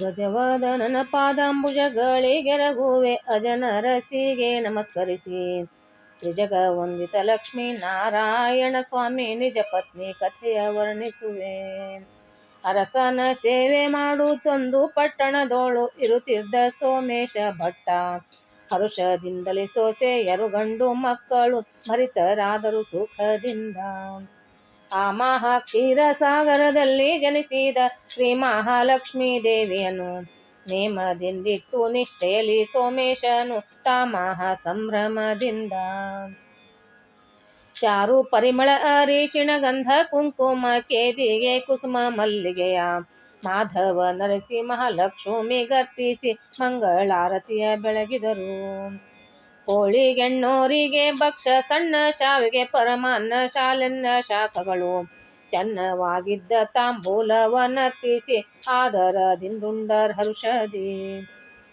ಗಜವದನನ ಪಾದಾಂಬುಜಗಳಿಗೆರಗುವೆ ಅಜನರಸಿಗೆ ನಮಸ್ಕರಿಸಿ. ತ್ರಿಜಗ ವಂದಿತ ಲಕ್ಷ್ಮೀ ನಾರಾಯಣ ಸ್ವಾಮಿ ನಿಜ ಪತ್ನಿ ಕಥೆಯ ವರ್ಣಿಸುವೆ. ಅರಸನ ಸೇವೆ ಮಾಡುತ್ತೊಂದು ಪಟ್ಟಣದೋಳು ಇರುತ್ತಿದ್ದ ಸೋಮೇಶ ಭಟ್ಟ. ಹರುಷದಿಂದಲೇ ಸೊಸೆಯರು ಗಂಡು ಮಕ್ಕಳು ಮರಿತರಾದರೂ ಸುಖದಿಂದ. ಆ ಮಹಾ ಕ್ಷೀರ ಸಾಗರದಲ್ಲಿ ಜನಿಸಿದ ಶ್ರೀ ಮಹಾಲಕ್ಷ್ಮೀ ದೇವಿಯನು ನೇಮದಿಂದಿಟ್ಟು ನಿಷ್ಠೆಯಲ್ಲಿ ಸೋಮೇಶನು ತಾ ಮಹಾ ಸಂಭ್ರಮದಿಂದ ಚಾರು ಪರಿಮಳ ಅರಿಶಿಣ ಗಂಧ ಕುಂಕುಮ ಕೇದಿಗೆ ಕುಸುಮ ಮಲ್ಲಿಗೆಯ ಮಾಧವ ನರಸಿ ಮಹಾಲಕ್ಷ್ಮಿ ಗರ್ಪಿಸಿ ಮಂಗಳಾರತಿಯ ಬೆಳಗಿದರು. ಹೋಳಿಗೆಣ್ಣೋರಿಗೆ ಭಕ್ಷ ಸಣ್ಣ ಶಾವಿಗೆ, ಪರಮಾನ್ನ ಶಾಲೆನ್ನ ಶಾಖಗಳು. ಚೆನ್ನವಾಗಿದ್ದ ಆದರ ಆದರದಿಂದುಂಡರ್ ಹರುಷದಿ.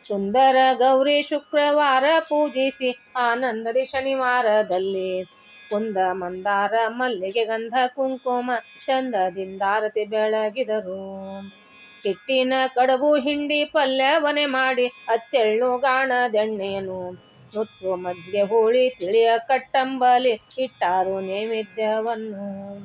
ಸುಂದರ ಗೌರಿ ಶುಕ್ರವಾರ ಪೂಜಿಸಿ ಆನಂದದಿ ಶನಿವಾರದಲ್ಲಿ. ಕುಂದ ಮಂದಾರ ಮಲ್ಲಿಗೆ ಗಂಧ ಕುಂಕುಮ ಚಂದದಿಂದಾರತಿ ಬೆಳಗಿದರು. ಹಿಟ್ಟಿನ ಕಡಬು ಹಿಂಡಿ ಪಲ್ಯವನೆ ಮಾಡಿ ಅಚ್ಚೆಳ್ಳು ಗಾಣದೆಣ್ಣೆಯನ್ನು ನುಚ್ಚು ಮಜ್ಜಿಗೆ ಹೋಳಿ, ತಿಳಿಯ ಕಟ್ಟಂಬಲಿ, ಇಟ್ಟಾರು ನೈವೇದ್ಯವನ್ನು.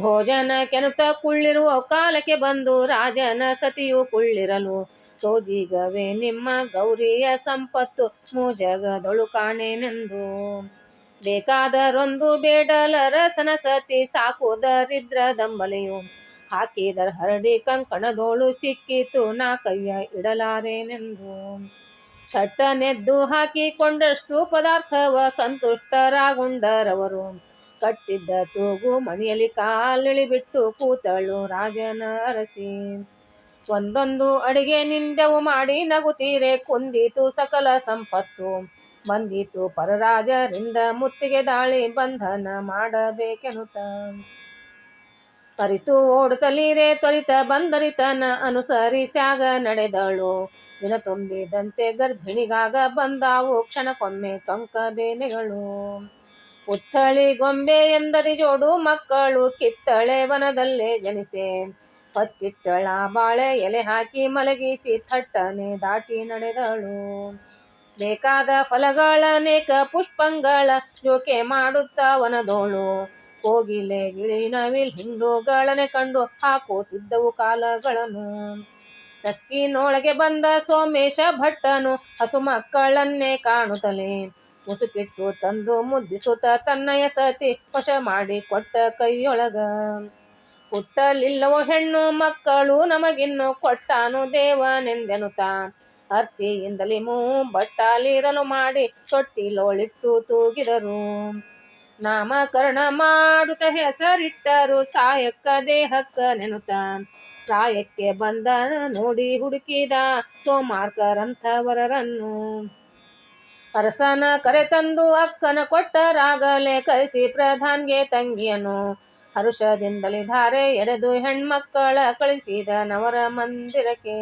ಭೋಜನ ಕೆನುತ ಕುಳ್ಳಿರುವ ಕಾಲಕ್ಕೆ ಬಂದು ರಾಜನ ಸತಿಯು ಕುಳ್ಳಿರಲು. ಸೋಜಿಗವೇ ನಿಮ್ಮ ಗೌರಿಯ ಸಂಪತ್ತು, ಮೂಜಗದೊಳು ಕಾಣೆನೆಂದು. ಬೇಕಾದರೊಂದು ಬೇಡಲರಸನ ಸತಿ, ಸಾಕು ದರಿದ್ರ ದಂಬಲೆಯು. ಹಾಕಿದರ ಹರಡಿ ಕಂಕಣದೋಳು ಸಿಕ್ಕಿತು ನಾ ಕೈಯ ಇಡಲಾರೇನೆಂದು. ಚಟ್ಟನೆದ್ದು ಹಾಕಿಕೊಂಡಷ್ಟು ಪದಾರ್ಥವ ಸಂತುಷ್ಟರಾಗುಂಡರವರು. ಕಟ್ಟಿದ್ದ ತೂಗು ಮನೆಯಲ್ಲಿ ಕಾಲಿಳಿಬಿಟ್ಟು ಕೂತಳು ರಾಜನ ಅರಸಿ ಒಂದೊಂದು ಅಡಿಗೆ ನಿಂದೆವು ಮಾಡಿ ನಗುತ್ತೀರೆ ಕುಂದಿತು ಸಕಲ ಸಂಪತ್ತು. ಬಂದಿತು ಪರರಾಜರಿಂದ ಮುತ್ತಿಗೆ ದಾಳಿ ಬಂಧನ ಮಾಡಬೇಕೆನುತ ಅರಿತು ಓಡುತ್ತಲೀರೆ ತ್ವರಿತ ಬಂದರಿತನ ಅನುಸರಿಸ್ಯಾಗ ನಡೆದಳು. ದಿನ ತುಂಬಿದಂತೆ ಗರ್ಭಿಣಿಗಾಗ ಬಂದಾವು. ಕ್ಷಣಕ್ಕೊಮ್ಮೆ ಟೊಂಕ ಬೇನೆಗಳು. ಪುತ್ಥಳಿ ಗೊಂಬೆ ಎಂದರಿ ಜೋಡು ಮಕ್ಕಳು. ಕಿತ್ತಳೆ ವನದಲ್ಲೇ ಜನಿಸೆ. ಹೊಚ್ಚಿಟ್ಟಳ ಬಾಳೆ ಎಲೆ ಹಾಕಿ ಮಲಗಿಸಿ ಥಟ್ಟನೆ ದಾಟಿ ನಡೆದಳು. ಬೇಕಾದ ಫಲಗಳ ಫಲಗಳನೇಕ ಪುಷ್ಪಂಗಳ ಜೋಕೆ ಮಾಡುತ್ತಾ ವನದೋಳು. ಕೋಗಿಲೆ ಗಿಳಿನವಿಲ್ ಹಿಂಡುಗಳನೆ ಕಂಡು ಹಾಕುತ್ತಿದ್ದವು ಕಾಲಗಳನ್ನು. ತಸ್ಕಿನೊಳಗೆ ಬಂದ ಸೋಮೇಶ ಭಟ್ಟನು ಹಸು ಮಕ್ಕಳನ್ನೇ ಕಾಣುತ್ತಲೇ. ಮುಸುಕಿಟ್ಟು ತಂದು ಮುದ್ದಿಸುತ್ತ ತನ್ನಯ ಸತಿ ವಶ ಮಾಡಿ ಕೊಟ್ಟ ಕೈಯೊಳಗ. ಹುಟ್ಟಲಿಲ್ಲವೋ ಹೆಣ್ಣು ಮಕ್ಕಳು ನಮಗಿನ್ನು ಕೊಟ್ಟಾನು ದೇವನೆಂದೆನುತ ಅರ್ಥಿಯಿಂದಲೇ ಮೂ ಬಟ್ಟಾಲಿರಲು ಮಾಡಿ ತೊಟ್ಟಿಲೋಳಿಟ್ಟು ತೂಗಿದರು. ನಾಮಕರಣ ಮಾಡುತ್ತ ಹೆಸರಿಟ್ಟರು, ಸಾಯಕ್ಕ ದೇಹಕ್ಕ ನೆನುತ ಪ್ರಾಯಕ್ಕೆ ಬಂದ ನೋಡಿ ಹುಡುಕಿದ ಸೋಮಾರ್ಕರಂಥವರರನ್ನು. ಅರಸನ ಕರೆತಂದು ಅಕ್ಕನ ಕೊಟ್ಟರಾಗಲೇ ಕರೆಸಿ ಪ್ರಧಾನ್ಗೆ ತಂಗಿಯನು ಹರುಷದಿಂದಲೇ ಧಾರೆ ಎರೆದು ಹೆಣ್ಮಕ್ಕಳ ಕಳಿಸಿದ ನವರ ಮಂದಿರಕ್ಕೆ.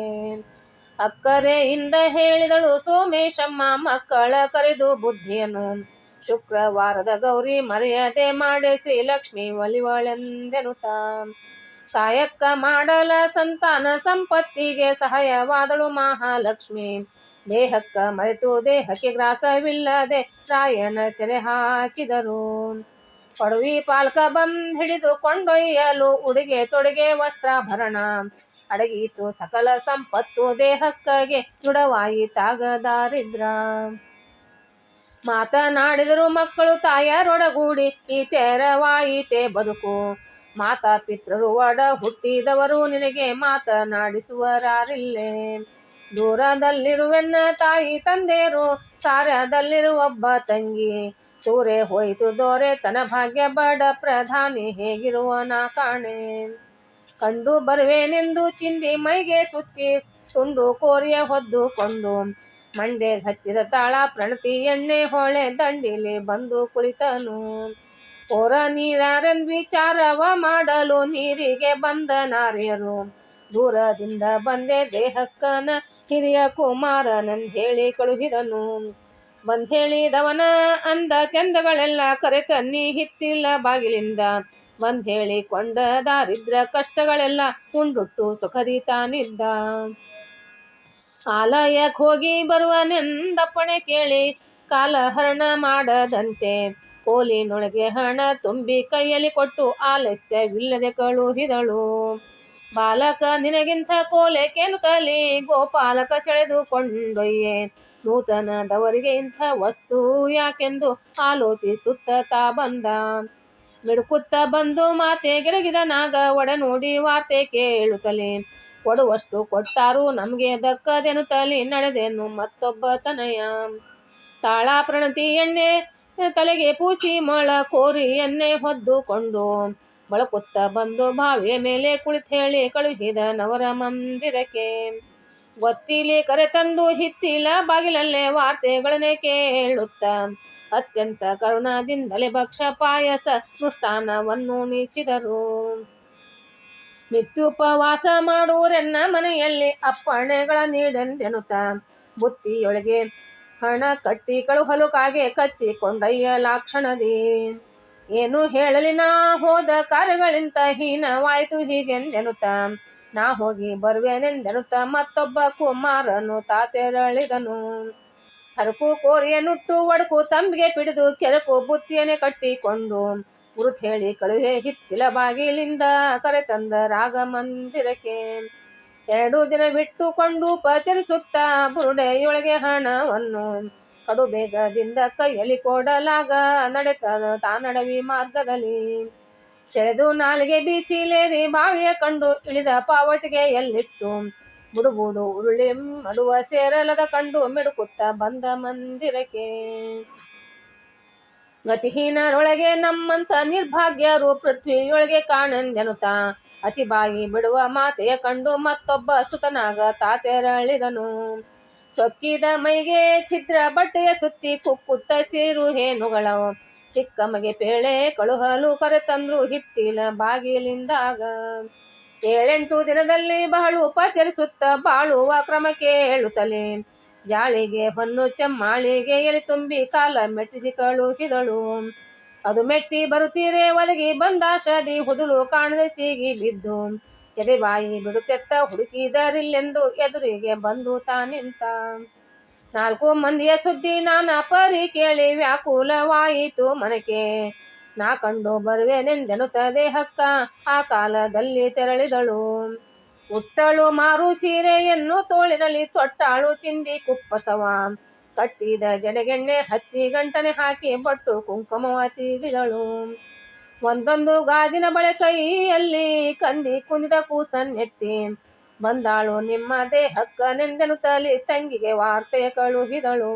ಇಂದ ಹೇಳಿದಳು ಸೋಮೇಶಮ್ಮ ಮಕ್ಕಳ ಕರೆದು ಬುದ್ಧಿಯನು ಶುಕ್ರವಾರದ ಗೌರಿ ಮರೆಯದೆ ಮಾಡಿಸಿ ಲಕ್ಷ್ಮೀ ಒಲಿವಳೆಂದೆನುತ ಕಾಯಕ್ಕ ಮಾಡಲ ಸಂತಾನ ಸಂಪತ್ತಿಗೆ ಸಹಾಯವಾದಳು ಮಹಾಲಕ್ಷ್ಮಿ. ದೇಹಕ್ಕ ಮರೆತು ದೇಹಕ್ಕೆ ಗ್ರಾಸವಿಲ್ಲದೆ ರಾಯನ ಸೆರೆ ಹಾಕಿದರು. ಪಡವಿ ಪಾಲ್ಕ ಬಂದ್ ಹಿಡಿದು ಕೊಂಡೊಯ್ಯಲು ಉಡುಗೆ ತೊಡುಗೆ ವಸ್ತ್ರಾಭರಣ ಅಡಗಿತು ಸಕಲ ಸಂಪತ್ತು ದೇಹಕ್ಕಗೆ ದಾರಿದ್ರ ಮಾತನಾಡಿದರು ಮಕ್ಕಳು ತಾಯರೊಡಗೂಡಿ, ಈ ತೆರವಾಯಿತೆ ಬದುಕು. ಮಾತಾ ಪಿತೃರು ಒಡ ಹುಟ್ಟಿದವರು ನಿನಗೆ ಮಾತನಾಡಿಸುವರಾರಿಲ್ಲೇ. ದೂರದಲ್ಲಿರುವೆನ್ನ ತಾಯಿ ತಂದೆರು ಸಾರದಲ್ಲಿರುವೊಬ್ಬ ತಂಗಿ. ಸೂರೆ ಹೋಯಿತು ದೋರೆ ತನ ಭಾಗ್ಯ ಬಡ ಪ್ರಧಾನಿ ಹೇಗಿರುವ ನಾ ಕಾಣೆ. ಕಂಡು ಬರುವೆನೆಂದು ಚಿಂದಿ ಮೈಗೆ ಸುತ್ತಿ ತುಂಡು ಕೋರಿಯ ಹೊದ್ದುಕೊಂಡು ಮಂಡೆ ಹಚ್ಚಿದ ತಾಳ, ಪ್ರಣತಿ ಎಣ್ಣೆ ಹೊಳೆ ದಂಡಿಲಿ ಬಂದು ಕುಳಿತನು. ಓರ ನೀರಾರನ್ ವಿಚಾರವ ಮಾಡಲು ನೀರಿಗೆ ಬಂದ ನಾರಿಯರು ದೂರದಿಂದ ಬಂದೆ ದೇಹಕ್ಕನ ಹಿರಿಯ ಕುಮಾರನನ್ ಹೇಳಿ ಕಳುಹಿದನು. ಬಂದ್ ಹೇಳಿದವನ ಅಂದ ಚಂದಗಳೆಲ್ಲ ಕರೆ ತನ್ನಿ ಹಿತ್ತಿಲ್ಲ ಬಾಗಿಲಿಂದ. ಬಂದ್ ಹೇಳಿಕೊಂಡ ದಾರಿದ್ರ ಕಷ್ಟಗಳೆಲ್ಲ ಉಂಡುಟ್ಟು ಸುಖದಿ ಆಲಯಕ್ಕೆ ಹೋಗಿ ಬರುವನೆಂದಪ್ಪಣೆ ಕೇಳಿ ಕಾಲಹರಣ ಮಾಡದಂತೆ. ಕೋಲಿನೊಳಗೆ ಹಣ ತುಂಬಿ ಕೈಯಲ್ಲಿ ಕೊಟ್ಟು ಆಲಸ್ಯವಿಲ್ಲದೆ ಕಳುಹಿದಳು. ಬಾಲಕ, ನಿನಗಿಂತ ಕೋಲೆ ತಲಿ ಗೋಪಾಲಕ ಸೆಳೆದುಕೊಂಡೊಯ್ಯೆ. ನೂತನದವರಿಗೆ ಇಂಥ ವಸ್ತು ಯಾಕೆಂದು ಆಲೋಚಿಸುತ್ತ ತಾ ಬಂದ? ಮಿಡುಕುತ್ತ ಬಂದು ಮಾತೆ ಗೆರಗಿದ ನಾಗ ಒಡ ನೋಡಿ ವಾರ್ತೆ ಕೇಳುತ್ತಲೇ. ಕೊಡುವಷ್ಟು ಕೊಟ್ಟಾರು ನಮಗೆ ದಕ್ಕದೆನು ತಲೆ ನಡೆದೇನು ಮತ್ತೊಬ್ಬ ತನಯ. ತಾಳ ಪ್ರಣತಿ ಎಣ್ಣೆ ತಲೆಗೆ ಪೂಸಿ ಮೊಳ ಕೋರಿ ಎನ್ನೆ ಹೊದ್ದುಕೊಂಡು ಬಳಕುತ್ತ ಬಂದು ಬಾವಿಯ ಮೇಲೆ ಕುಳಿತೇಳಿ ಕಳುಹಿದ ನವರ ಮಂದಿರಕ್ಕೆ, ಗೊತ್ತಿಲಿ ಕರೆ ತಂದು ಹಿತ್ತಿಲ ಬಾಗಿಲಲ್ಲೇ ವಾರ್ತೆಗಳನ್ನೇ ಕೇಳುತ್ತ. ಅತ್ಯಂತ ಕರುಣದಿಂದಲೇ ಭಕ್ಷ ಪಾಯಸ ಅನುಷ್ಠಾನವನ್ನು ಉಣಿಸಿದರು ನಿತ್ಯುಪವಾಸ ಮಾಡುವರೆನ್ನ ಮನೆಯಲ್ಲಿ ಅಪ್ಪಣೆಗಳ ನೀಡೆಂದೆನುತ್ತ ಬುತ್ತಿಯೊಳಗೆ ಹಣ ಕಟ್ಟಿ ಕಳುಹಲು ಕಾಗೆ ಕಚ್ಚಿಕೊಂಡಯ್ಯ ಲಾಕ್ಷಣದಿ. ಏನು ಹೇಳಲಿ ನಾ ಹೋದ ಕಾರ್ಯಗಳಿಂತ ಹೀನವಾಯಿತು ಹೀಗೆಂದೆನುತ್ತ. ನಾ ಹೋಗಿ ಬರುವೆನೆಂದೆನುತ್ತ ಮತ್ತೊಬ್ಬ ಕುಮಾರನು ತಾತೆರಳಿದನು. ಹರಕು ಕೋರಿಯ ನುಟ್ಟು ಒಡಕು ತಂಬಿಗೆ ಪಿಡಿದು ಕೆರಕು ಬುತ್ತಿಯನ್ನೇ ಕಟ್ಟಿಕೊಂಡು ಗುರುತ್ ಹೇಳಿ ಕಳುಹೆ ಹಿತ್ತಿಲ ಬಾಗಿಲಿಂದ ಕರೆತಂದ ರಾಗ ಮಂದಿರಕ್ಕೆ ಎರಡು ದಿನ ಬಿಟ್ಟುಕೊಂಡು ಪಚರಿಸುತ್ತ ಬುರುಡೆಯೊಳಗೆ ಹಣವನ್ನು ಕಡು ಬೇಗದಿಂದ ಕೈಯಲ್ಲಿ ಕೊಡಲಾಗ ನಡೆತ ತಾನಡವಿ ಮಾರ್ಗದಲ್ಲಿ. ಸೆಳೆದು ನಾಲಿಗೆ ಬೀಸಿಲೇರಿ ಬಾವಿಯ ಕಂಡು ಇಳಿದ ಪಾವಟಿಗೆ ಎಲ್ಲಿತ್ತು? ಬುಡುಬುಡು ಉರುಳಿ ಮಡುವ ಸೇರಲದ ಕಂಡು ಮೆಡುಕುತ್ತ ಬಂದ ಮಂದಿರಕ್ಕೆ. ಗತಿಹೀನರೊಳಗೆ ನಮ್ಮಂತ ನಿರ್ಭಾಗ್ಯರು ಪೃಥ್ವಿಯೊಳಗೆ ಕಾಣೆಂದೆನುತ? ಅತಿ ಬಾಯಿ ಬಿಡುವ ಮಾತೆಯ ಕಂಡು ಮತ್ತೊಬ್ಬ ಸುತನಾಗ ತಾತೆರಳಿದನು ಸೊಕ್ಕಿದ ಮೈಗೆ ಛಿದ್ರ ಬಟ್ಟೆಯ ಸುತ್ತಿ ಕುಕ್ಕುತ್ತ ಸೀರು ಹೇನುಗಳ ಚಿಕ್ಕ ಪೇಳೆ ಕಳುಹಲು ಕರೆತಂದ್ರು ಹಿತ್ತಿಲ ಬಾಗಿಲಿಂದಾಗ. ಏಳೆಂಟು ದಿನದಲ್ಲಿ ಬಹಳು ಉಪಚರಿಸುತ್ತ ಬಾಳುವ ಕ್ರಮ ಕೇಳುತ್ತಲೇ. ಜಾಳಿಗೆ ಹೊನ್ನು ಚಮ್ಮಾಳಿಗೆ ಎಲೆ ತುಂಬಿ ಕಾಲ ಮೆಟ್ಟಿಸಿ ಕಳುಹಿದಳು. ಅದು ಮೆಟ್ಟಿ ಬರುತ್ತೀರೆ ಒದಗಿ ಬಂದಾಶದಿ ಹುದುಳು ಕಾಣದೆ ಸೀಗಿ ಬಿದ್ದು. ಎದೆ ಬಾಯಿ ಬಿಡುತ್ತೆತ್ತ ಹುಡುಕಿದರಿಲ್ಲೆಂದು ಎದುರಿಗೆ ಬಂದು ತಾನಿಂತ ನಾಲ್ಕು ಮಂದಿಯ ಸುದ್ದಿ ನಾನ ಪರಿ ಕೇಳಿ ವ್ಯಾಕುಲವಾಯಿತು ಮನಕೆ ನಾ ಕಂಡು ತ ದೇಹಕ್ಕ ಆ ಕಾಲದಲ್ಲಿ ತೆರಳಿದಳು. ಉಟ್ಟಳು ಮಾರು ಸೀರೆಯನ್ನು ತೋಳಿನಲ್ಲಿ ತೊಟ್ಟಾಳು ಚಿಂದಿ ಕುಪ್ಪಸವ. ಕಟ್ಟಿದ ಜಡೆಗೆಣ್ಣೆ ಹಚ್ಚಿ ಗಂಟನೆ ಹಾಕಿ ಬಟ್ಟು ಕುಂಕುಮವ ತೀಡಿದಳು ಒಂದೊಂದು ಗಾಜಿನ ಬಳೆ ಕೈಯಲ್ಲಿ ಕಂದಿ ಕುಂದಿದ ಕೂಸನ್ನೆತ್ತಿ, ಬಂದಾಳು ನಿಮ್ಮ ದೇಹಕ್ಕನೆಂದೆನುತ್ತಲಿ ತಂಗಿಗೆ ವಾರ್ತೆ ಕಳುಹಿದಳು.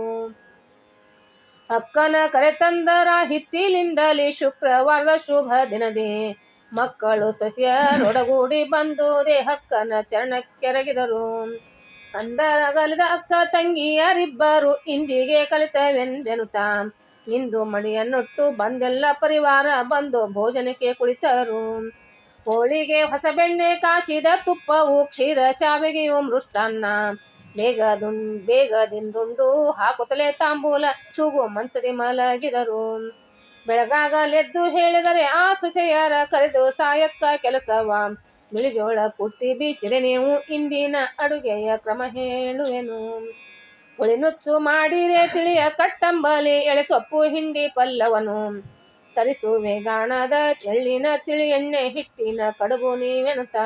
ಅಕ್ಕನ ಕರೆತಂದರ ಹಿತ್ತಿಲಿಂದಲಿ ಶುಕ್ರವಾರದ ಶುಭ ದಿನದೇ. ಮಕ್ಕಳು ಸೊಸೆಯರೊಡಗೂಡಿ ಬಂದು ದೇಹಕ್ಕನ ಚರಣಕ್ಕೆರಗಿದರು. ಅಂದಗಲಿದ ಅಕ್ಕ ತಂಗಿಯರಿಬ್ಬರು ಇಂದಿಗೆ ಕಲಿತವೆಂದೆನುತ. ಇಂದು ಮಡಿಯನ್ನುಟ್ಟು ಬಂದೆಲ್ಲ ಪರಿವಾರ ಬಂದು ಭೋಜನಕ್ಕೆ ಕುಳಿತರು. ಹೋಳಿಗೆ ಹೊಸ ಬೆಣ್ಣೆ ಕಾಸಿದ ತುಪ್ಪವು ಕ್ಷೀರ ಶಾವಿಗೆಯು ಮೃಷ್ಟಾನ್ನ. ಬೇಗ ದುಂ ಬೇಗದಿಂದುಂಡು ಹಾಕುತ್ತಲೇ ತಾಂಬೂಲ ತೂಗು ಮಂಚದಿ ಮಲಗಿದರು. ಬೆಳಗಾಗಲೆದ್ದು ಹೇಳಿದರೆ ಆ ಸೊಸೆಯರ ಕರೆದು ಸಾಯಕ್ಕ ಕೆಲಸವ. ಮಿಳಿಜೋಳ ಕುಟ್ಟಿ ಬೀಸಿರೆ ನೀವು ಇಂದಿನ ಅಡುಗೆಯ ಕ್ರಮ ಹೇಳುವೆನು. ಹುಳಿನುಚ್ಚು ಮಾಡಿರೆ ತಿಳಿಯ ಕಟ್ಟಂಬಲಿ ಎಳೆಸೊಪ್ಪು ಹಿಂಡಿ ಪಲ್ಲವನು. ತರಿಸುವೆ ಗಾಣದ ಎಳ್ಳಿನ ತಿಳಿ ಎಣ್ಣೆ ಹಿಟ್ಟಿನ ಕಡುಬು ನೀವೆನುತ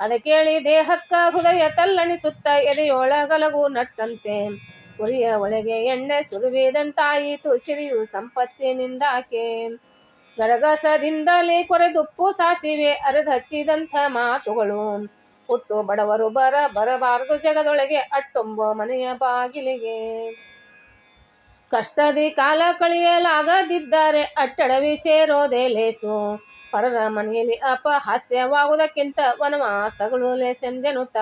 ಅದ ಕೇಳಿ ದೇಹಕ್ಕ ಹೃದಯ ತಲ್ಲಣಿಸುತ್ತ ಎದೆಯೊಳಗಲಗು ನಟ್ಟಂತೆ. ಉರಿಯ ಒಳಗೆ ಎಣ್ಣೆ ಸುರುವಿದಂತಾಯಿತು ಸಿರಿಯು ಸಂಪತ್ತಿನಿಂದಾಕೆ. ಗರಗಸದಿಂದಲೇ ಕೊರೆದುಪ್ಪು ಸಾಸಿವೆ ಅರೆದಚ್ಚಿದಂಥ ಮಾತುಗಳು. ಹುಟ್ಟು ಬಡವರು ಬರ ಬರಬಾರದು ಜಗದೊಳಗೆ ಅಟ್ಟೊಂಬ ಮನೆಯ ಬಾಗಿಲಿಗೆ. ಕಷ್ಟದಿ ಕಾಲ ಕಳೆಯಲಾಗದಿದ್ದಾರೆ ಅಟ್ಟಡವಿ ಸೇರೋದೇ ಲೇಸು. ಪರರ ಮನೆಯಲ್ಲಿ ಅಪಹಾಸ್ಯವಾಗುವುದಕ್ಕಿಂತ ವನವಾಸಗಳು ಲೇಸೆಂದೆನುತ್ತ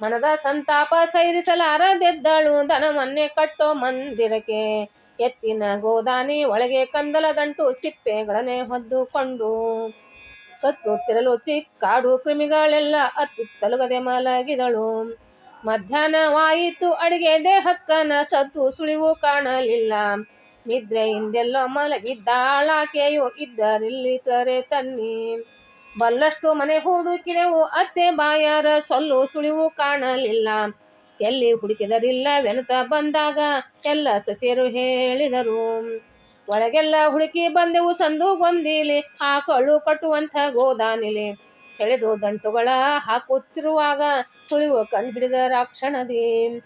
ಮನದ ಸಂತಾಪ ಸೈರಿಸಲಾರದೆದ್ದಳು ದನವನ್ನೇ ಕಟ್ಟೋ ಮಂದಿರಕ್ಕೆ. ಎತ್ತಿನ ಗೋದಾನಿ ಒಳಗೆ ಕಂದಲದಂಟು ಸಿಪ್ಪೆಗಳನ್ನೇ ಹೊದ್ದುಕೊಂಡು ಕತ್ತುತ್ತಿರಲು ಚಿಕ್ಕಾಡು ಕ್ರಿಮಿಗಳೆಲ್ಲ ಅತ್ತಿತ್ತಲುಗದೆ ಮಲಗಿದಳು. ಮಧ್ಯಾಹ್ನವಾಯಿತು ಅಡಿಗೆ ದೇಹಕ್ಕನ ಸದ್ದು ಸುಳಿವು ಕಾಣಲಿಲ್ಲ. ನಿದ್ರೆಯಿಂದೆಲ್ಲೋ ಮಲಗಿದ್ದಾಳಾಕೆಯು, ಇದ್ದರಿಲ್ಲಿ ತರೆ ತನ್ನಿ. ಬಲ್ಲಷ್ಟು ಮನೆ ಹುಡುಕಿದೆವು, ಅತ್ತೆ, ಬಾಯಾರ ಸೊಲ್ಲು ಸುಳಿವು ಕಾಣಲಿಲ್ಲ. ಎಲ್ಲಿ ಹುಡುಕಿದರಿಲ್ಲವೆನುತ ಬಂದಾಗ ಎಲ್ಲ ಸೊಸೆಯರು ಹೇಳಿದರು. ಒಳಗೆಲ್ಲ ಹುಡುಕಿ ಬಂದೆವು ಸಂದು ಆ ಕಳು ಕಟ್ಟುವಂಥ ಗೋದಾನಿಲಿ. ಸೆಳೆದು ದಂಟುಗಳ ಹಾಕುತ್ತಿರುವಾಗ ಸುಳಿವು ಕಂಡುಹಿಡಿದ ರಾಕ್ಷಣದಿ.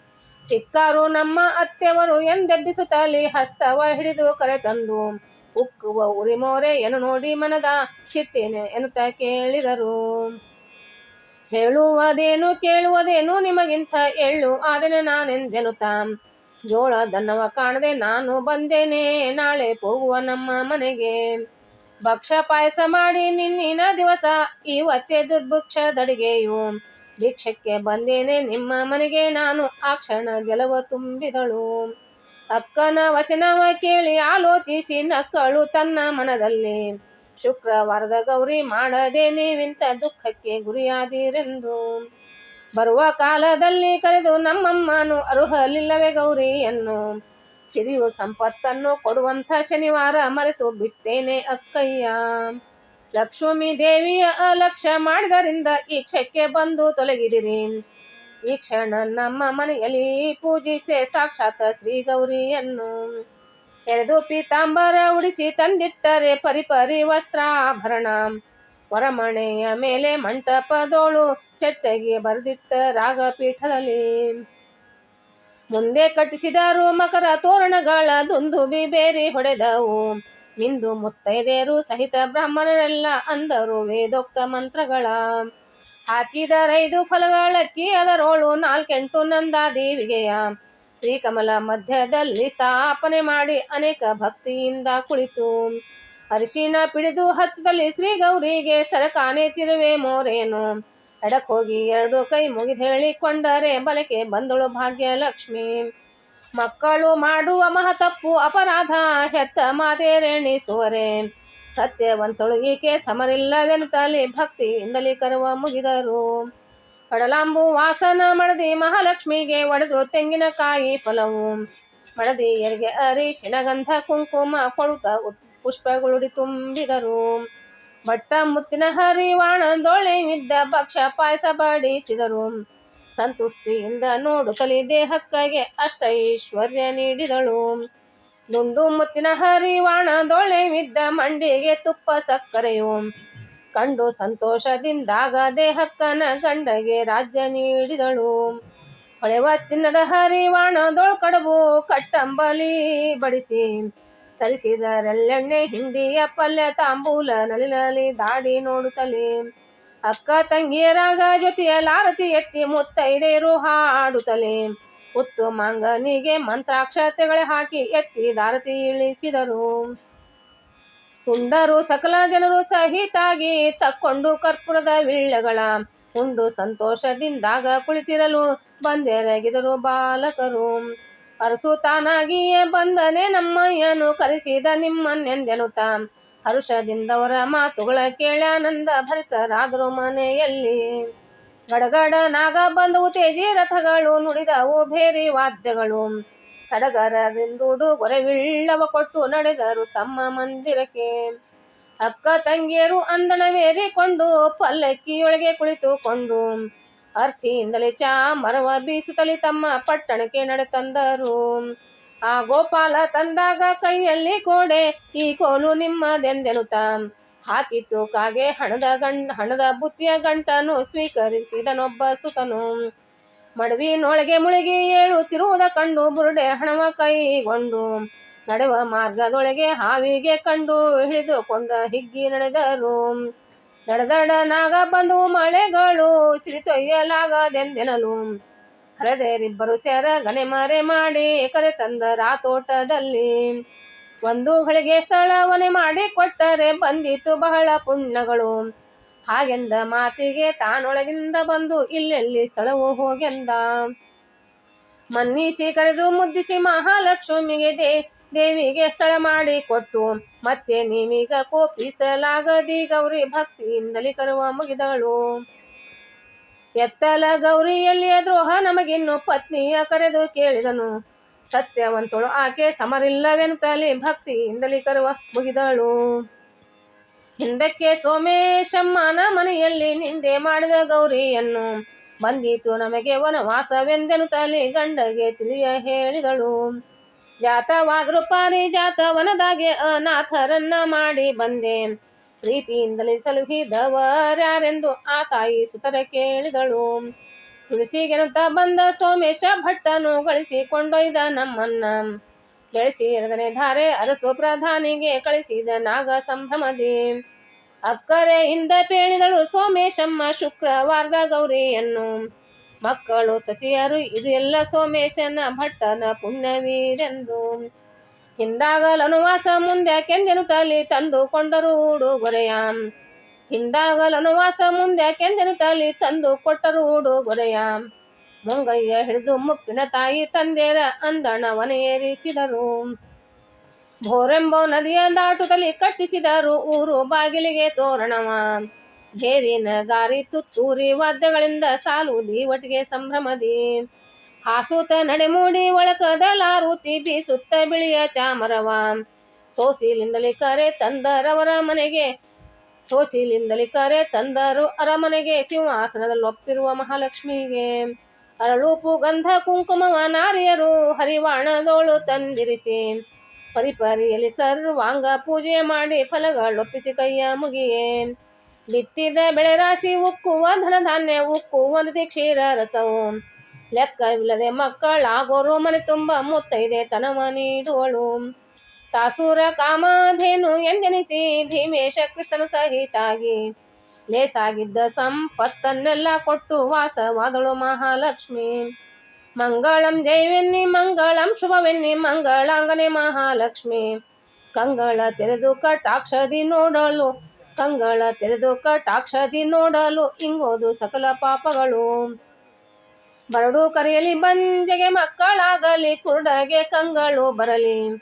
ಸಿಕ್ಕಾರು ನಮ್ಮ ಅತ್ತೆಯವರು ಎಂದೆಬ್ಬಿಸುತ್ತಲಿ ಹಸ್ತವ ಹಿಡಿದು ಕರೆತಂದು ಉಕ್ಕುವ ಉರಿಮೋರೆ ಏನು ನೋಡಿ ಮನದ ಚಿತ್ತೇನೆ ಎನ್ನುತ್ತ ಕೇಳಿದರು. ಹೇಳುವುದೇನು ಕೇಳುವುದೇನು ನಿಮಗಿಂತ ಎಳ್ಳು ಆದನೆ ತಾಮ್ ಜೋಳ ದನ್ನವ ಕಾಣದೆ ನಾನು ಬಂದೇನೆ, ನಾಳೆ ಹೋಗುವ ನಮ್ಮ ಮನೆಗೆ. ಭಕ್ಷ ಪಾಯಸ ಮಾಡಿ ನಿನ್ನಿನ ದಿವಸ, ಇವತ್ತೇ ದುರ್ಭಿಕ್ಷದಡಿಗೆಯು ಭಿಕ್ಷಕ್ಕೆ ಬಂದೇನೆ ನಿಮ್ಮ ಮನೆಗೆ ನಾನು, ಆ ಕ್ಷಣ ಗೆಲುವ ತುಂಬಿದಳು. ಅಕ್ಕನ ವಚನವ ಕೇಳಿ ಆಲೋಚಿಸಿ ನಕ್ಕಳು ತನ್ನ ಮನದಲ್ಲಿ. ಶುಕ್ರವಾರದ ಗೌರಿ ಮಾಡದೆ ನೀವಿಂತ ದುಃಖಕ್ಕೆ ಗುರಿಯಾದೀರೆಂದು. ಬರುವ ಕಾಲದಲ್ಲಿ ಕರೆದು ನಮ್ಮಮ್ಮನು ಅರುಹಲಿಲ್ಲವೇ ಗೌರಿಯನ್ನು ಸಿರಿಯು ಸಂಪತ್ತನ್ನು ಕೊಡುವಂಥ ಶನಿವಾರ ಮರೆತು ಬಿಟ್ಟೇನೆ ಅಕ್ಕಯ್ಯ. ಲಕ್ಷ್ಮೀ ದೇವಿಯ ಅಲಕ್ಷ್ಯ ಮಾಡಿದರಿಂದ ಈ ಕ್ಷಕ್ಕೆ ಬಂದು ತೊಲಗಿದಿರಿ. ಈ ಕ್ಷಣ ನಮ್ಮ ಮನೆಯಲ್ಲಿ ಪೂಜಿಸೆ ಸಾಕ್ಷಾತ್ ಶ್ರೀ ಗೌರಿಯನ್ನು. ಎರೆದು ಪೀತಾಂಬರ ಉಡಿಸಿ ತಂದಿಟ್ಟರೆ ಪರಿಪರಿ ವಸ್ತ್ರಾಭರಣ. ಹೊರಮಣೆಯ ಮೇಲೆ ಮಂಟಪದೋಳು ಚಟ್ಟಗೆ ಬರೆದಿಟ್ಟ ರಾಗಪೀಠದಲ್ಲಿ. ಮುಂದೆ ಕಟ್ಟಿಸಿದರು ಮಕರ ತೋರಣಗಳ ದುಂದುಬಿ ಬೇರೆ ಹೊಡೆದವು. ಇಂದು ಮುತ್ತೈದೆಯರು ಸಹಿತ ಬ್ರಾಹ್ಮಣರೆಲ್ಲ ಅಂದರು ವೇದೋಕ್ತ ಮಂತ್ರಗಳ. ಹಾಕಿದರೈದು ಫಲಗಳಕ್ಕಿ ಅದರೋಳು ನಾಲ್ಕೆಂಟು ನಂದಾದೇವಿಗೆಯ. ಶ್ರೀಕಮಲ ಮಧ್ಯದಲ್ಲಿ ಸ್ಥಾಪನೆ ಮಾಡಿ ಅನೇಕ ಭಕ್ತಿಯಿಂದ ಕುಳಿತು. ಅರಿಶಿನ ಪಿಡಿದು ಹತ್ತದಲ್ಲಿ ಶ್ರೀ ಗೌರಿಗೆ ಸರಕಾನೆ ತಿರುವೆ ಮೋರೇನು. ಎಡಕ್ ಹೋಗಿ ಎರಡು ಕೈ ಮುಗಿದು ಹೇಳಿಕೊಂಡರೆ ಬಲಕೆ ಬಂದಳು ಭಾಗ್ಯ ಲಕ್ಷ್ಮಿ ಮಕ್ಕಳು ಮಾಡುವ ಮಹತಪ್ಪು ಅಪರಾಧ ಹೆತ್ತ ಮಾತೇರೆಣಿಸುವರೆ ಸತ್ಯವಂತಳು ಈಕೆ ಸಮರಿಲ್ಲವೆನ್ನುತ್ತಲೇ ಭಕ್ತಿಯಿಂದಲೇ ಕರುವ ಮುಗಿದರು. ಕಡಲಾಂಬು ವಾಸನ ಮಡದಿ ಮಹಾಲಕ್ಷ್ಮಿಗೆ ಒಡೆದು ತೆಂಗಿನಕಾಯಿ ಫಲವು ಮಡದಿಯರಿಗೆ ಅರಿಶಿನ ಗಂಧ ಕುಂಕುಮ ಕೊಡುತ್ತ ಪುಷ್ಪಗಳು ಪುಷ್ಪಗುಳುಡಿ ತುಂಬಿದರು. ಬಟ್ಟ ಮುತ್ತಿನ ಹರಿವಾಣದೊಳೆವಿದ್ದ ಭಕ್ಷ್ಯ ಪಾಯಸ ಬಡಿಸಿದರು. ಸಂತುಷ್ಟಿಯಿಂದ ಕಲಿ ದೇಹಕ್ಕಾಗೆ ಅಷ್ಟ ಐಶ್ವರ್ಯ ನೀಡಿದಳು. ದುಂಡು ಮುತ್ತಿನ ಹರಿವಾಣ ದೊಳೆವಿದ್ದ ಮಂಡಿಗೆ ತುಪ್ಪ ಸಕ್ಕರೆಯು. ಕಂಡು ಸಂತೋಷದಿಂದಾಗ ದೇಹಕ್ಕನ ಗಂಡಗೆ ರಾಜ್ಯ ನೀಡಿದಳು. ಹೊಳೆವ ಚಿನ್ನದ ಹರಿವಾಣದೊಳ್ ಕಡಬು ಕಟ್ಟಂಬಲಿ ಬಡಿಸಿ ತರಿಸಿದರೆಲ್ಲೆಣ್ಣೆ ಹಿಂಡಿಯ ಪಲ್ಯ ತಾಂಬೂಲ ನಲಿನಲಿ ದಾಡಿ ನೋಡುತ್ತಲೇ. ಅಕ್ಕ ತಂಗಿಯರಾಗ ಜೊತೆಯಲಾರತಿ ಎತ್ತಿ ಮುತ್ತೈದೇರು ಹಾಡುತ್ತಲೇ. ಉತ್ತು ಮಾಂಗನಿಗೆ ಮಂತ್ರಾಕ್ಷತೆಗಳೇ ಹಾಕಿ ಎತ್ತಿ ದಾರತಿ ಇಳಿಸಿದರು. ಉಂಡರು ಸಕಲ ಜನರು ಸಹಿತಾಗಿ ತಕ್ಕೊಂಡು ಕರ್ಪೂರದ ವಿಳ್ಳಗಳ ಉಂಡು ಸಂತೋಷದಿಂದಾಗ ಕುಳಿತಿರಲು ಬಂದೆರಗಿದರು ಬಾಲಕರು. ಅರಸು ತಾನಾಗಿಯೇ ಬಂದನೆ ನಮ್ಮಯ್ಯನು ಕರೆಸಿದ ನಿಮ್ಮನ್ನೆಂದೆನುತ ಹರುಷದಿಂದವರ ಮಾತುಗಳ ಕೇಳಿ ಆನಂದ ಭರಿತರಾದರು ಮನೆಯಲ್ಲಿ. ಗಡಗಡ ನಾಗ ಬಂದವು ತೇಜಿ ರಥಗಳು ನುಡಿದವು ಭೇರಿ ವಾದ್ಯಗಳು. ಸಡಗರದಿಂದುಡು ಗೊರೆವಿಳ್ಳವ ಕೊಟ್ಟು ನಡೆದರು ತಮ್ಮ ಮಂದಿರಕ್ಕೆ. ಅಕ್ಕ ತಂಗಿಯರು ಅಂದಣವೇರಿಕೊಂಡು ಪಲ್ಲಕ್ಕಿಯೊಳಗೆ ಕುಳಿತುಕೊಂಡು ಅರ್ಥಿಯಿಂದಲೇ ಚಾ ಮರವ ಬೀಸುತ್ತಲೇ ತಮ್ಮ ಪಟ್ಟಣಕ್ಕೆ ನಡೆತಂದರು. ಆ ಗೋಪಾಲ ತಂದಾಗ ಕೈಯಲ್ಲಿ ಕೋಡೆ ಈ ಕೋಲು ನಿಮ್ಮದೆಂದೆನುತ ಹಾಕಿತ್ತು ಕಾಗೆ ಹಣದ ಗಂಡ, ಹಣದ ಬುತ್ತಿಯ ಗಂಟನು ಸ್ವೀಕರಿಸಿದನೊಬ್ಬ ಸುತನು. ಮಡವಿನೊಳಗೆ ಮುಳುಗಿ ಏಳುತ್ತಿರುವುದ ಕಂಡು ಬುರುಡೆ ಹಣವ ಕೈಗೊಂಡು. ನಡೆವ ಮಾರ್ಗದೊಳಗೆ ಹಾವಿಗೆ ಕಂಡು ಹಿಡಿದುಕೊಂಡ ಹಿಗ್ಗಿ ನಡೆದರು. ನಡೆದಡ ನಾಗ ಬಂದು ಮಳೆಗಳು ಸಿರಿತೊಯ್ಯಲಾಗದೆಂದೆನಲು. ಹರದೇರಿಬ್ಬರು ಸೇರ ಗನೆ ಮರೆ ಮಾಡಿ ಕರೆ ತಂದ ರಾತೋಟದಲ್ಲಿ. ಒಂದು ಗಳಿಗೆ ಸ್ಥಳವನೆ ಮಾಡಿ ಕೊಟ್ಟರೆ ಬಂದಿತು ಬಹಳ ಪುಣ್ಯಗಳು. ಹಾಗೆಂದ ಮಾತಿಗೆ ತಾನೊಳಗಿಂದ ಬಂದು ಇಲ್ಲೆಲ್ಲಿ ಸ್ಥಳವು ಹೋಗೆಂದ. ಮನ್ನಿಸಿ ಕರೆದು ಮುದ್ದಿಸಿ ಮಹಾಲಕ್ಷ್ಮಿಗೆ ದೇ, ದೇವಿಗೆ ಸ್ಥಳ ಮಾಡಿ ಕೊಟ್ಟು, ಮತ್ತೆ ನೀವೀಗ ಕೋಪಿಸಲಾಗದಿ ಗೌರಿ ಭಕ್ತಿಯಿಂದಲೇ ಕರುವ ಮುಗಿದಳು ಎತ್ತಲ ಗೌರಿಯಲ್ಲಿಯ ದ್ರೋಹ ನಮಗಿನ್ನು ಪತ್ನಿಯ ಕರೆದು ಕೇಳಿದನು. ಸತ್ಯವಂತಳು ಆಕೆ ಸಮರಿಲ್ಲವೆಂತಲೇ ಭಕ್ತಿಯಿಂದಲೇ ಕರುವ ಮುಗಿದಳು ಹಿಂದಕ್ಕೆ ಸೋಮೇಶಮ್ಮನ ಮನೆಯಲ್ಲಿ ನಿಂದೆ ಮಾಡಿದ ಗೌರಿಯನ್ನು ಬಂದಿತು ನಮಗೆ ವನವಾಸವೆಂದೆನುತ್ತಲಿ ಗಂಡಗೆ ತಿಳಿಯ ಹೇಳಿದಳು. ಜಾತವಾದ್ರು ಪಾರಿಜಾತ ವನದಾಗೆ ಅನಾಥರನ್ನ ಮಾಡಿ ಬಂದೆ. ಪ್ರೀತಿಯಿಂದಲೇ ಸಲುಹಿದವರ್ಯಾರೆಂದು ಆ ತಾಯಿ ಸುತರ ಕೇಳಿದಳು. ತುಳಸಿಗೆನುತ್ತ ಬಂದ ಸೋಮೇಶ ಭಟ್ಟನು ಗಳಿಸಿಕೊಂಡೊಯ್ದ ನಮ್ಮನ್ನ. ಬೆಳೆಸಿ ಎರಡನೇ ಧಾರೆ ಅರಸು ಪ್ರಧಾನಿಗೆ ಕಳಿಸಿದ ನಾಗ ಸಂಭ್ರಮದಿ. ಅಕ್ಕರೆಯಿಂದ ಪೇಣಿದಳು ಸೋಮೇಶಮ್ಮ ಶುಕ್ರವಾರದ ಗೌರಿಯನ್ನು. ಮಕ್ಕಳು, ಸಸಿಯರು, ಇದು ಎಲ್ಲ ಸೋಮೇಶನ ಭಟ್ಟನ ಪುಣ್ಯವೀರೆಂದು. ಹಿಂದಾಗಲನುವಾಸ ಮುಂದೆ ಕೆಂದೆನು ತಲಿ ತಂದುಕೊಂಡರು ಉಡುಗೊರೆಯ. ಹಿಂದಾಗಲನುವಾಸ ಮುಂದೆ ಕೆಂದೆನು ತಲಿ ತಂದು ಕೊಟ್ಟರು ಉಡುಗೊರೆಯ. ಮುಂಗಯ್ಯ ಹಿಡಿದು ಮುಪ್ಪಿನ ತಾಯಿ ತಂದೆರ ಅಂದಣವನ ಏರಿಸಿದರು ಭೋರೆಂಬ ನದಿಯ ದಾಟುತ್ತಲಿ ಕಟ್ಟಿಸಿದರು. ಊರು ಬಾಗಿಲಿಗೆ ತೋರಣವ. ಬೇರಿನ ಗಾರಿ ತುತ್ತೂರಿ ವಾದ್ಯಗಳಿಂದ ಸಾಲು ಒಟ್ಟಿಗೆ ಸಂಭ್ರಮದಿ. ಹಾಸೂತ ನಡೆಮೂಡಿ ಒಳಕದಲಾರುತಿ ಬೀಸುತ್ತ ಬಿಳಿಯ ಚಾಮರವ. ಸೋಸಿಲಿಂದಲಿ ಕರೆ ತಂದರವರ ಮನೆಗೆ, ಸೋಸಿಲಿಂದಲಿ ಕರೆ ತಂದರು ಅರಮನೆಗೆ ಸಿಂಹಾಸನದಲ್ಲಿ ಒಪ್ಪಿರುವ ಮಹಾಲಕ್ಷ್ಮಿಗೆ. ಅರಳೂಪು ಗಂಧ ಕುಂಕುಮವ ನಾರಿಯರು ಹರಿವಾಣದೋಳು ತಂದಿರಿಸಿ. ಪರಿಪರಿಯಲ್ಲಿ ಸರ್ವಾಂಗ ಪೂಜೆ ಮಾಡಿ ಫಲಗಳೊಪ್ಪಿಸಿ ಕೈಯ ಮುಗಿಯೇ ಬಿತ್ತಿದ ಬೆಳೆ ರಾಶಿ ಉಕ್ಕುವ ಧನಧಾನ್ಯ ಉಕ್ಕುವಂತೆ ಕ್ಷೀರ ರಸವು. ಲೆಕ್ಕವಿಲ್ಲದೆ ಮಕ್ಕಳಾಗೋರು ಮನೆ ತುಂಬ ಮುತ್ತೈದೆ ತನವ ನೀಡುವಳು. ತಾಸೂರ ಕಾಮಧೇನು ಎಂದೆನಿಸಿ ಭೀಮೇಶ ಕೃಷ್ಣನು ಸಹಿತಾಗಿ. ಲೇಸಾಗಿದ್ದ ಸಂಪತ್ತನ್ನೆಲ್ಲ ಕೊಟ್ಟು ವಾಸವಾದಳು ಮಹಾಲಕ್ಷ್ಮಿ. ಮಂಗಳಂ ಜೈವೆನ್ನಿ, ಮಂಗಳಂ ಶುಭವೆನ್ನಿ, ಮಂಗಳಾಂಗನೆ ಮಹಾಲಕ್ಷ್ಮಿ. ಕಂಗಳ ತೆರೆದು ಕಟಾಕ್ಷದಿ ನೋಡಲು, ಕಂಗಳ ತೆರೆದು ಕಟಾಕ್ಷದಿ ನೋಡಲು ಇಂಗೋದು ಸಕಲ ಪಾಪಗಳು. ಬರಡು ಕರೆಯಲಿ ಬಂಜೆಗೆ ಮಕ್ಕಳಾಗಲಿ, ಕುರುಡಗೆ ಕಂಗಳು ಬರಲಿ.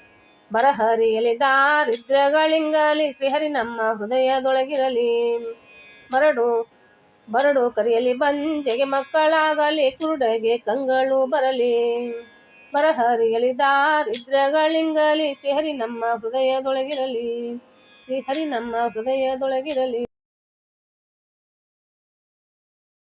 ಬರಹರಿಯಲಿ ದಾರಿದ್ರ್ಯಗಳಿಂಗಲಿ, ಶ್ರೀಹರಿ ನಮ್ಮ ಹೃದಯದೊಳಗಿರಲಿ. ಬರಡು ಬರಡು ಕರಿಯಲಿ ಬಂಜೆಗೆ ಮಕ್ಕಳಾಗಲಿ, ಕುರುಡೆಗೆ ಕಂಗಳು ಬರಲಿ. ಬರಹರಿಯಲಿ ದಾರಿದ್ರಗಳಿಂಗಲಿ ಶ್ರೀಹರಿ ನಮ್ಮ ಹೃದಯದೊಳಗಿರಲಿ. ಶ್ರೀಹರಿ ನಮ್ಮ ಹೃದಯದೊಳಗಿರಲಿ.